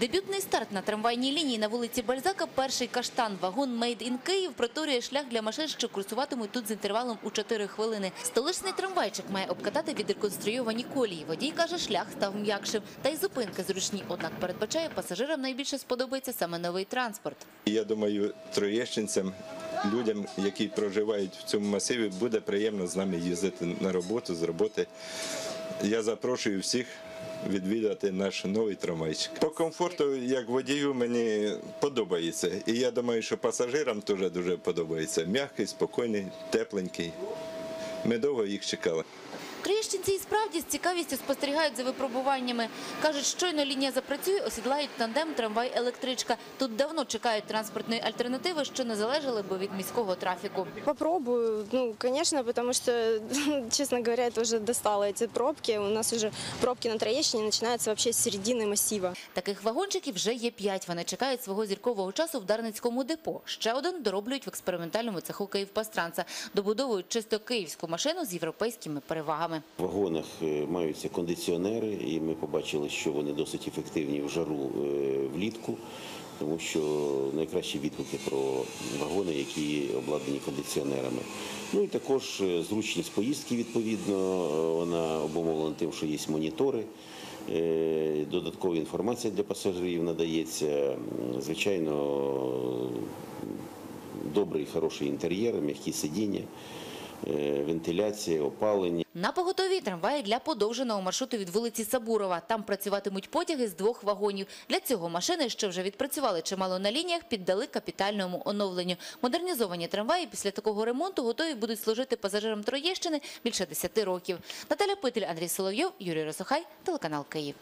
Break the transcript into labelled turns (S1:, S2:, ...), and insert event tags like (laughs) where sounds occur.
S1: Дебютний старт на трамвайній лінії на вулиці Бальзака перший каштан. Вагон «Made in Київ» проторює шлях для машин, що курсуватимуть тут з інтервалом у 4 хвилини. Столичний трамвайчик має обкатати відреконструйовані колії. Водій каже, шлях став м'якшим. Та й зупинки зручні. Однак передбачає, пасажирам найбільше сподобається саме новий транспорт.
S2: Я думаю, троєщинцям, людям, які проживають в цьому масиві, буде приємно з нами їздити на роботу, з роботи. Я запрошую всіх відвідати наш новий трамвайчик. По комфорту, як водію, мені подобається. І я думаю, що пасажирам теж дуже подобається. М'який, спокійний, тепленький. Ми довго їх чекали.
S1: Троєщинці і справді з цікавістю спостерігають за випробуваннями. Кажуть, щойно лінія запрацює, осідлають тандем трамвай-електричка. Тут давно чекають транспортної альтернативи, що не залежали би від міського трафіку.
S3: Попробую, ну, конечно, потому что, (laughs) честно говоря, это уже достало эти пробки. У нас уже пробки на Троещине начинаются вообще с середины массива.
S1: Таких вагончиків вже є п'ять. Вони чекають свого зіркового часу в Дарницькому депо. Ще один дороблюють в експериментальному цеху Київпастранца. Добудовують чисто київську машину з європейськими перевагами.
S4: В вагонах е, маються кондиціонери, і ми побачили, що вони досить ефективні в жару е, влітку, тому що найкращі відгуки про вагони, які обладнані кондиціонерами. Ну і також е, зручність поїздки, відповідно, вона обумовлена тим, що є монітори. Додаткова інформація для пасажирів надається. Звичайно, добрий, хороший інтер'єр, м'які сидіння, е, вентиляція, опалення.
S1: На поготові трамваї для подовженого маршруту від вулиці Сабурова. Там працюватимуть потяги з двох вагонів. Для цього машини, що вже відпрацювали чимало на лініях, піддали капітальному оновленню. Модернізовані трамваї після такого ремонту готові будуть служити пасажирам Троєщини більше 10 років. Наталя Питель, Андрій Соловйов, Юрій Росохай, телеканал Київ.